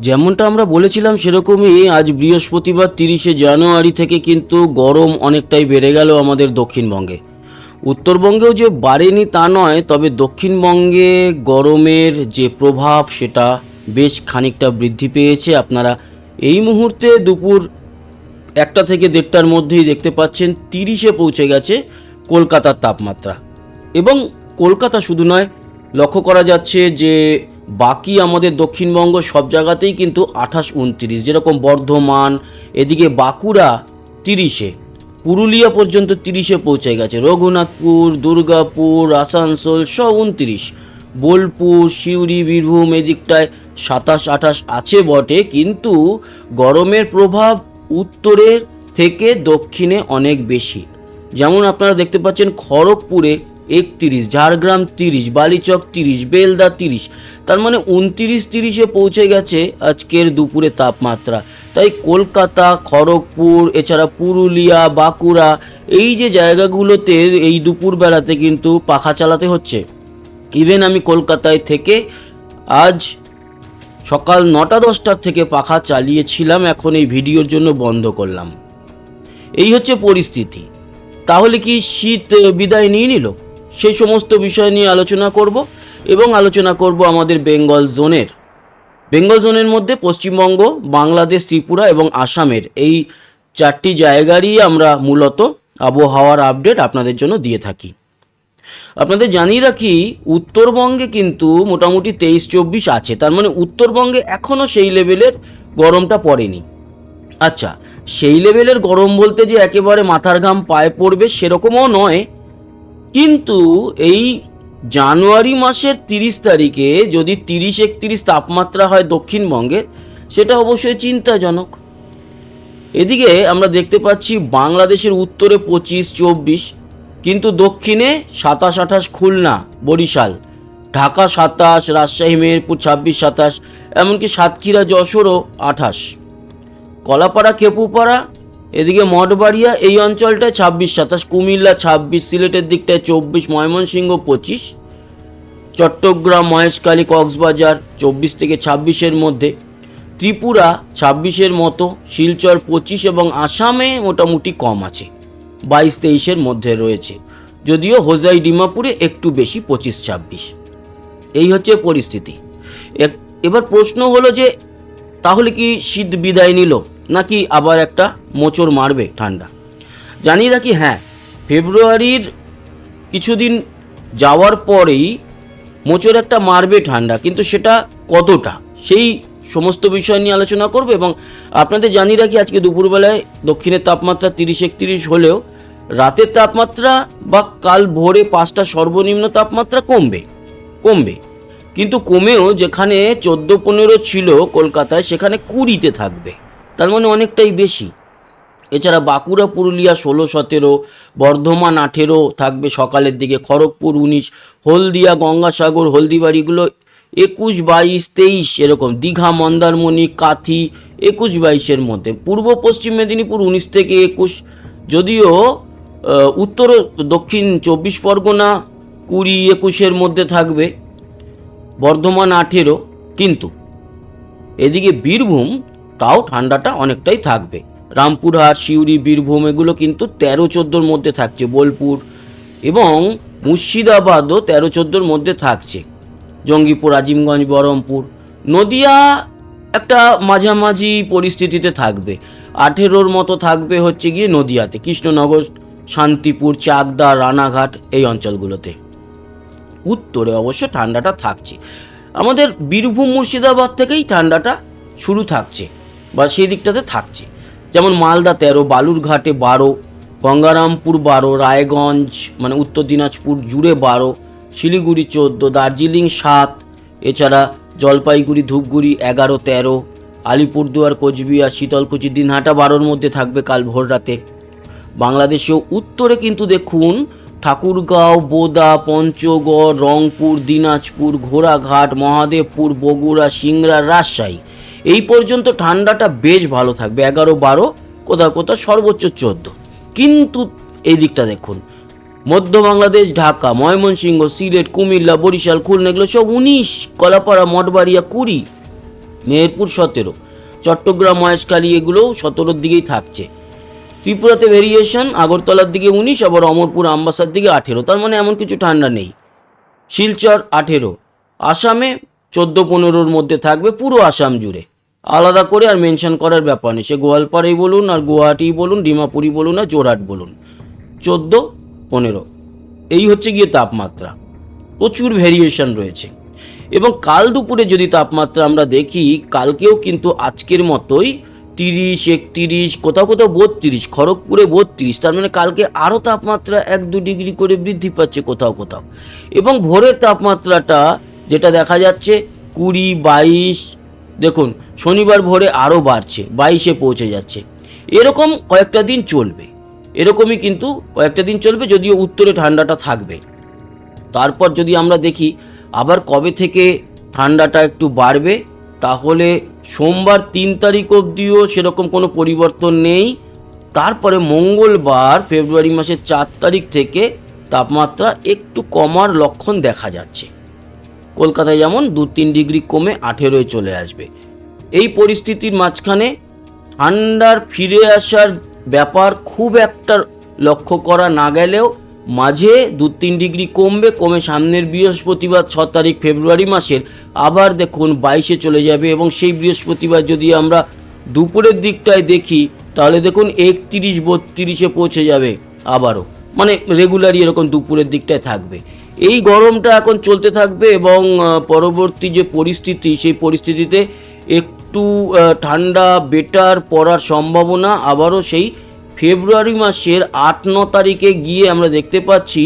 যেমনটা আমরা বলেছিলাম সেরকমই আজ বৃহস্পতিবার তিরিশে জানুয়ারি থেকে কিন্তু গরম অনেকটাই বেড়ে গেল আমাদের দক্ষিণবঙ্গে। উত্তরবঙ্গেও যে বাড়েনি তা নয়, তবে দক্ষিণবঙ্গে গরমের যে প্রভাব সেটা বেশ খানিকটা বৃদ্ধি পেয়েছে। আপনারা এই মুহূর্তে দুপুর একটা থেকে দেড়টার মধ্যেই দেখতে পাচ্ছেন তিরিশে পৌঁছে গেছে কলকাতার তাপমাত্রা। এবং কলকাতা শুধু নয়, লক্ষ্য করা যাচ্ছে যে বাকি আমাদের দক্ষিণবঙ্গ সব জায়গাতেই কিন্তু আঠাশ উনত্রিশ, যেরকম বর্ধমান, এদিকে বাঁকুড়া তিরিশে, পুরুলিয়া পর্যন্ত তিরিশে পৌঁছে গেছে, রঘুনাথপুর, দুর্গাপুর, আসানসোল সব উনত্রিশ, বোলপুর, সিউড়ি, বীরভূম এদিকটায় সাতাশ, আঠাশ আছে বটে, কিন্তু গরমের প্রভাব উত্তরের থেকে দক্ষিণে অনেক বেশি। যেমন আপনারা দেখতে পাচ্ছেন খড়গপুরে একত্রিশ, ঝাড়গ্রাম তিরিশ, বালিচক তিরিশ, বেলদা তিরিশ। তার মানে উনতিরিশ তিরিশে পৌঁছে গেছে আজকের দুপুরে তাপমাত্রা। তাই কলকাতা, খড়গপুর, এছাড়া পুরুলিয়া, বাঁকুড়া, এই যে জায়গাগুলোতে এই দুপুরবেলাতে কিন্তু পাখা চালাতে হচ্ছে। ইভেন আমি কলকাতায় থেকে আজ সকাল নটা দশটার থেকে পাখা চালিয়েছিলাম, এখন এই ভিডিওর জন্য বন্ধ করলাম। এই হচ্ছে পরিস্থিতি। তাহলে কি শীত বিদায় নিয়ে নিল? সেই সমস্ত বিষয় নিয়ে আলোচনা করব এবং আলোচনা করব আমাদের বেঙ্গল জোনের। বেঙ্গল জোনের মধ্যে পশ্চিমবঙ্গ, বাংলাদেশ, ত্রিপুরা এবং আসামের এই চারটি জায়গারই আমরা মূলত আবহাওয়ার আপডেট আপনাদের জন্য দিয়ে থাকি। আপনাদের জানিয়ে রাখি, উত্তরবঙ্গে কিন্তু মোটামুটি তেইশ চব্বিশ আছে। তার মানে উত্তরবঙ্গে এখনও সেই লেভেলের গরমটা পড়েনি। আচ্ছা সেই লেভেলের গরম বলতে যে একেবারে মাথার ঘাম পায়ে পড়বে সেরকমও নয় কিন্তু এই জানুয়ারি মাসের তিরিশ তারিখে যদি তিরিশ একত্রিশ তাপমাত্রা হয় দক্ষিণবঙ্গের, সেটা অবশ্যই চিন্তাজনক। এদিকে আমরা দেখতে পাচ্ছি বাংলাদেশের উত্তরে পঁচিশ, চব্বিশ, কিন্তু দক্ষিণে সাতাশ, আঠাশ, খুলনা, বরিশাল, ঢাকা সাতাশ, রাজশাহী, মেহেরপুর ছাব্বিশ, সাতাশ, এমনকি সাতক্ষীরা, যশোরও আঠাশ। কলাপাড়া কেপুপাড়া এদিকে মঠবাড়িয়া এই অঞ্চলটায় ছাব্বিশ সাতাশ, কুমিল্লা ছাব্বিশ, সিলেটের দিকটায় চব্বিশ, ময়মনসিংহ পঁচিশ, চট্টগ্রাম, মহেশখালী, কক্সবাজার চব্বিশ থেকে ছাব্বিশের মধ্যে, ত্রিপুরা ছাব্বিশের মতো, শিলচর পঁচিশ এবং আসামে মোটামুটি কম আছে, বাইশ তেইশের মধ্যে রয়েছে, যদিও হোজাই ডিমাপুরে একটু বেশি পঁচিশ, ছাব্বিশ। এই হচ্ছে পরিস্থিতি। এবার প্রশ্ন হলো যে, তাহলে কি শীত বিদায় নিল? নাকি আবার একটা মোচড় মারবে ঠান্ডা? জানিয়ে রাখি হ্যাঁ ফেব্রুয়ারির কিছুদিন যাওয়ার পরেই মোচড় একটা মারবে ঠান্ডা, কিন্তু সেটা কতটা? সেই সমস্ত বিষয় নিয়ে আলোচনা করব এবং আপনাদের জানিয়ে রাখি আজকে দুপুরবেলায় দক্ষিণের তাপমাত্রা তিরিশ একত্রিশ হলেও রাতের তাপমাত্রা বা কাল ভোরে পাঁচটা সর্বনিম্ন তাপমাত্রা কমবে কমবে। কিন্তু কমেও যেখানে চোদ্দ পনেরো ছিল কলকাতায়, সেখানে কুড়িতে থাকবে। তার মানে অনেকটাই বেশি। এছাড়া বাঁকুড়া, পুরুলিয়া ষোলো, সতেরো, বর্ধমান আঠেরো থাকবে সকালের দিকে, খড়গপুর উনিশ, হলদিয়া, গঙ্গাসাগর হলদিবাড়িগুলো একুশ, বাইশ, তেইশ এরকম, দীঘা, মন্দারমণি, কাথি একুশ, বাইশের মধ্যে। পূর্ব, পশ্চিম মেদিনীপুর উনিশ থেকে একুশ, যদিও উত্তর দক্ষিণ চব্বিশ পরগনা কুড়ি, একুশের মধ্যে থাকবে, বর্ধমান আঠেরো, কিন্তু এদিকে বীরভূম তাও ঠান্ডাটা অনেকটাই থাকবে। রামপুরহাট, সিউড়ি, বীরভূম এগুলো কিন্তু তেরো চোদ্দোর মধ্যে থাকছে, বোলপুর এবং মুর্শিদাবাদও তেরো চোদ্দোর মধ্যে থাকছে। জঙ্গিপুর, আজিমগঞ্জ, বহরমপুর, নদিয়া একটা মাঝামাঝি পরিস্থিতিতে থাকবে। আঠেরোর মতো থাকবে হচ্ছে গিয়ে নদিয়াতে, কৃষ্ণনগর, শান্তিপুর, চাকদা, রানাঘাট এই অঞ্চলগুলোতে। উত্তরে অবশ্য ঠান্ডাটা থাকছে। আমাদের বীরভূম, মুর্শিদাবাদ থেকেই ঠান্ডাটা শুরু থাকছে। বা সেই দিকটাতে থাকছে। যেমন মালদা তেরো, বালুরঘাটে বারো, গঙ্গারামপুর বারো, রায়গঞ্জ মানে উত্তর দিনাজপুর জুড়ে বারো, শিলিগুড়ি চোদ্দ, দার্জিলিং সাত, এছাড়া জলপাইগুড়ি, ধূপগুড়ি এগারো, তেরো, আলিপুরদুয়ার, কোচবিহার, শীতলকুচি, দিনহাটা বারোর মধ্যে থাকবে কাল ভোর রাতে। বাংলাদেশেও উত্তরে কিন্তু দেখুন, ঠাকুরগাঁও, বোদা, পঞ্চগড়, রংপুর, দিনাজপুর, ঘোড়াঘাট, মহাদেবপুর, বগুড়া, সিংড়া, রাজশাহী। এই পর্যন্ত ঠান্ডাটা বেশ ভালো থাকবে, এগারো বারো, কোথাও কোথাও সর্বোচ্চ চোদ্দ। কিন্তু এই দিকটা দেখুন, মধ্য বাংলাদেশ, ঢাকা, ময়মনসিংহ, সিলেট, কুমিল্লা, বরিশাল, খুলনা, এগুলো সব উনিশ, কলাপাড়া, মঠবাড়িয়া কুড়ি, মেহেরপুর সতেরো, চট্টগ্রাম, মহেশখালী, এগুলোও সতেরোর দিকেই থাকছে। ত্রিপুরাতে ভেরিয়েশন আগরতলার দিকে উনিশ, আবার অমরপুর আম্বাসার দিকে আঠেরো, তার মানে এমন কিছু ঠান্ডা নেই। শিলচর আঠেরো, আসামে চোদ্দ পনেরোর মধ্যে থাকবে পুরো আসাম জুড়ে। আলাদা করে আর মেনশন করার ব্যাপার নেই। সে গোয়ালপাড়াই বলুন আর গুয়াহাটি বলুন, ডিমাপুরি বলুন আর জোরহাট বলুন। চোদ্দ, পনেরো। এই হচ্ছে গিয়ে তাপমাত্রা। প্রচুর ভেরিয়েশন রয়েছে। এবং কাল দুপুরে যদি তাপমাত্রা আমরা দেখি, কালকেও কিন্তু আজকের মতোই তিরিশ, একতিরিশ, কোথাও কোথাও বত্রিশ, খড়গপুরে বত্রিশ, তার মানে কালকে আরও তাপমাত্রা এক দু ডিগ্রি করে বৃদ্ধি পাচ্ছে কোথাও কোথাও। এবং ভোরের তাপমাত্রাটা যেটা দেখা যাচ্ছে কুড়ি, বাইশ দেখুন, শনিবার ভোরে আরও বাড়ছে, বাইশে পৌঁছে যাচ্ছে। এরকম কয়েকটা দিন চলবে। এরকমই কিন্তু কয়েকটা দিন চলবে, যদিও উত্তরে ঠান্ডাটা থাকবে। তারপর যদি আমরা দেখি, আবার কবে থেকে ঠান্ডাটা একটু বাড়বে, তাহলে সোমবার তিন তারিখ অবধিও সেরকম কোনো পরিবর্তন নেই। তারপরে মঙ্গলবার, ফেব্রুয়ারি মাসের চার তারিখ থেকে তাপমাত্রা একটু কমার লক্ষণ দেখা যাচ্ছে। কলকাতায় যেমন দু তিন ডিগ্রি কমে আঠেরোয় চলে আসবে। এই পরিস্থিতির মাঝখানে ঠান্ডার ফিরে আসার ব্যাপার খুব একটা লক্ষ্য করা না গেলেও মাঝে দু তিন ডিগ্রি কমবে, কমে সামনের বৃহস্পতিবার ছ তারিখ ফেব্রুয়ারি মাসের আবার দেখুন বাইশে চলে যাবে এবং সেই বৃহস্পতিবার যদি আমরা দুপুরের দিকটায় দেখি, তাহলে দেখুন একত্রিশ, বত্রিশে পৌঁছে যাবে আবারও। মানে রেগুলারই এরকম দুপুরের দিকটায় থাকবে। এই গরমটা এখন চলতে থাকবে এবং পরবর্তী যে পরিস্থিতি, সেই পরিস্থিতিতে একটু ঠান্ডা বেটার পড়ার সম্ভাবনা আবারও সেই ফেব্রুয়ারি মাসের আট, ন তারিখে গিয়ে আমরা দেখতে পাচ্ছি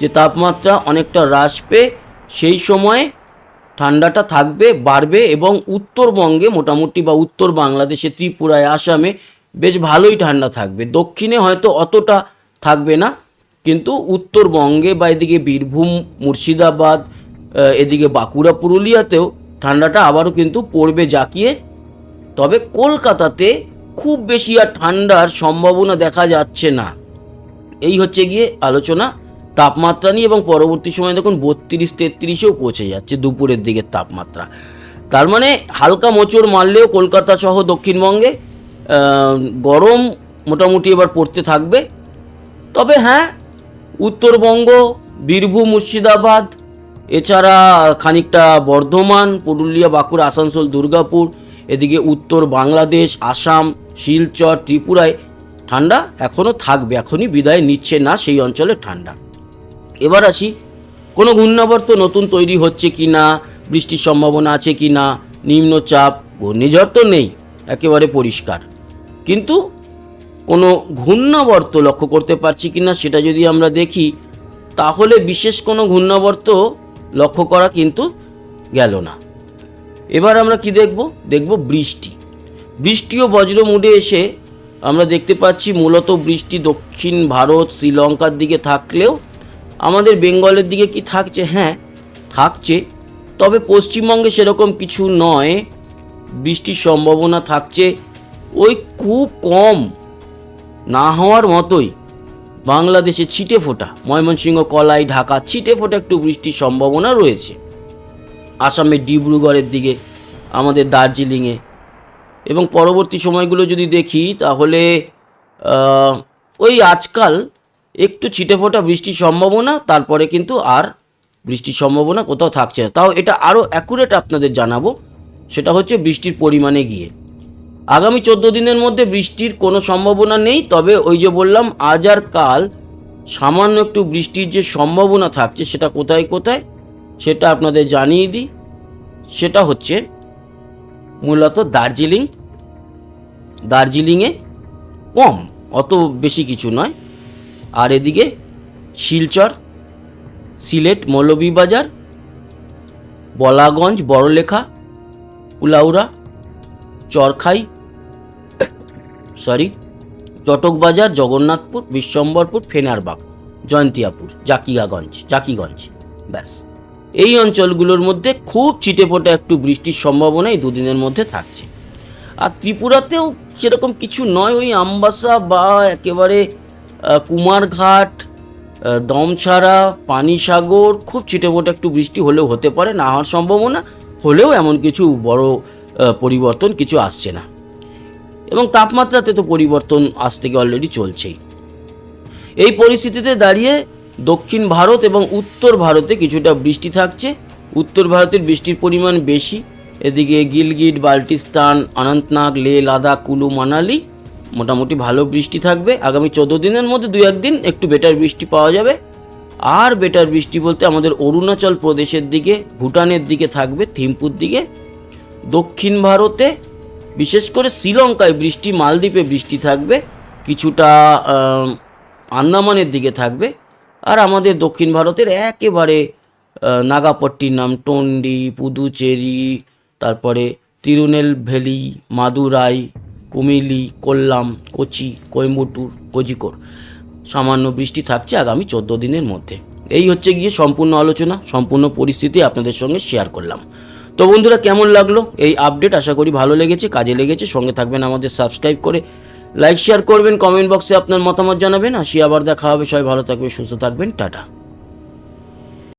যে তাপমাত্রা অনেকটা হ্রাস পেয়ে সেই সময় ঠান্ডাটা থাকবে, বাড়বে এবং উত্তরবঙ্গে মোটামুটি বা উত্তর বাংলাদেশে, ত্রিপুরায়, আসামে বেশ ভালোই ঠান্ডা থাকবে। দক্ষিণে হয়তো অতটা থাকবে না। কিন্তু উত্তরবঙ্গে বা এদিকে বীরভূম, মুর্শিদাবাদ এদিকে বাঁকুড়া, পুরুলিয়াতেও ঠান্ডাটা আবারও কিন্তু পড়বে জাকিয়ে। তবে কলকাতাতে খুব বেশি আর ঠান্ডার সম্ভাবনা দেখা যাচ্ছে না। এই হচ্ছে গিয়ে আলোচনা। তাপমাত্রা নিয়ে এবং পরবর্তী সময় দেখুন বত্রিশ, তেত্রিশেও পৌঁছে যাচ্ছে দুপুরের দিকের তাপমাত্রা। তার মানে হালকা মোচড় মারলেও কলকাতা সহ দক্ষিণবঙ্গে গরম মোটামুটি এবার পড়তে থাকবে। তবে হ্যাঁ উত্তরবঙ্গ, বীরভূম, মুর্শিদাবাদ, এছাড়া খানিকটা বর্ধমান, পুরুলিয়া, বাঁকুড়া, আসানসোল, দুর্গাপুর, এদিকে উত্তর বাংলাদেশ, আসাম, শিলচর, ত্রিপুরায় ঠান্ডা এখনও থাকবে, এখনই বিদায় নিচ্ছে না সেই অঞ্চলে ঠান্ডা। এবার আসি, কোনো ঘূর্ণাবর্ত নতুন তৈরি হচ্ছে কি না, বৃষ্টির সম্ভাবনা আছে কি না, নিম্নচাপ, ঘূর্ণিঝড় তো নেই, একেবারে পরিষ্কার। কিন্তু কোনো ঘূর্ণাবর্ত লক্ষ্য করতে পারছি কি না সেটা যদি আমরা দেখি, তাহলে বিশেষ কোনো ঘূর্ণাবর্ত লক্ষ্য করা কিন্তু গেল না। এবার আমরা কি দেখব? দেখব বৃষ্টি। বৃষ্টি ও বজ্র মুডে এসে আমরা দেখতে পাচ্ছি মূলত বৃষ্টি দক্ষিণ ভারত, শ্রীলঙ্কার দিকে থাকলেও আমাদের বেঙ্গলের দিকে কি থাকছে? হ্যাঁ থাকছে। তবে পশ্চিমবঙ্গে সেরকম কিছু নয়। বৃষ্টির সম্ভাবনা থাকছে। ওই খুব কম না হওয়ার মতোই বাংলাদেশে ছিটে ফোটা। ময়মনসিংহ, কলাই, ঢাকা ছিটে ফোটা একটু বৃষ্টির সম্ভাবনা রয়েছে। আসামের ডিব্রুগড়ের দিকে, আমাদের দার্জিলিংয়ে। এবং পরবর্তী সময়গুলো যদি দেখি, তাহলে ওই আজকাল একটু ছিটে ফোটা বৃষ্টির সম্ভাবনা, তারপরে কিন্তু আর বৃষ্টির সম্ভাবনা কোথাও থাকছে না। তাও এটা আরও অ্যাকুরেট আপনাদের জানাব। সেটা হচ্ছে বৃষ্টির পরিমাণে গিয়ে। আগামী চোদ্দ দিনের মধ্যে বৃষ্টির কোনো সম্ভাবনা নেই, তবে ওই যে বললাম, আজ আর কাল সামান্য একটু বৃষ্টির যে সম্ভাবনা থাকছে, সেটা কোথায় কোথায়, সেটা আপনাদের জানিয়ে দিই। সেটা হচ্ছে মূলত দার্জিলিং। দার্জিলিংয়ে কম, অত বেশি কিছু নয়। আর এদিকে শিলচর, সিলেট, মৌলভীবাজার বলাগঞ্জ বড়লেখা, কুলাউড়া, চরখাই সরি চটকবাজার, জগন্নাথপুর, বিশ্বম্বরপুর, ফেনারবাগ, জয়ন্তিয়াপুর, জাকিয়াগঞ্জ, জাকিগঞ্জ। ব্যাস। এই অঞ্চলগুলোর মধ্যে খুব ছিটেফোঁটা একটু বৃষ্টির সম্ভাবনা এই দুদিনের মধ্যে থাকছে। আর ত্রিপুরাতেও সেরকম কিছু নয়, ওই আমবাসা বা একেবারে কুমারঘাট দমছাড়া, পানিসাগর, খুব ছিটেফোঁটা একটু বৃষ্টি হলেও হতে পারে, না হওয়ার সম্ভাবনা হলেও এমন কিছু বড় পরিবর্তন কিছু আসছে না। এবং তাপমাত্রাতে তো পরিবর্তন আজ থেকে অলরেডি চলছেই। এই পরিস্থিতিতে দাঁড়িয়ে দক্ষিণ ভারত এবং উত্তর ভারতে কিছুটা বৃষ্টি থাকছে। উত্তর ভারতের বৃষ্টির পরিমাণ বেশি। এদিকে গিলগিট, বাল্টিস্তান, অনন্তনাগ, লে, লাদাখ, কুলু, মানালি মোটামুটি ভালো বৃষ্টি থাকবে। আগামী চোদ্দ দিনের মধ্যে দু একদিন একটু বেটার বৃষ্টি পাওয়া যাবে। আর বেটার বৃষ্টি বলতে আমাদের অরুণাচল প্রদেশের দিকে, ভুটানের দিকে থাকবে, থিম্পুর দিকে। দক্ষিণ ভারতে বিশেষ করে শ্রীলঙ্কায় বৃষ্টি, মালদ্বীপে বৃষ্টি থাকবে, কিছুটা আন্দামানের দিকে থাকবে। আর আমাদের দক্ষিণ ভারতের একেবারে নাগাপট্টিনাম টন্ডি, পুদুচেরি, তারপরে তিরুনেল তিরুনেলভেলি, মাদুরাই কুমিলি কোল্লাম, কোচি, কোয়েম্বটুর কোজিকোর সামান্য বৃষ্টি থাকছে আগামী চোদ্দ দিনের মধ্যে। এই হচ্ছে গিয়ে সম্পূর্ণ আলোচনা, সম্পূর্ণ পরিস্থিতি আপনাদের সঙ্গে শেয়ার করলাম। তো বন্ধুরা, কেমন লাগল? এই আপডেট আশা করি ভালো লেগেছে, কাজে লেগেছে। সঙ্গে থাকবেন আমাদের সাবস্ক্রাইব করে। লাইক শেয়ার করবেন কমেন্ট বক্সে আপনার মতামত জানাবেন। আসি আবার দেখা হবে। সবাই ভালো থাকবেন, সুস্থ থাকবেন। টাটা।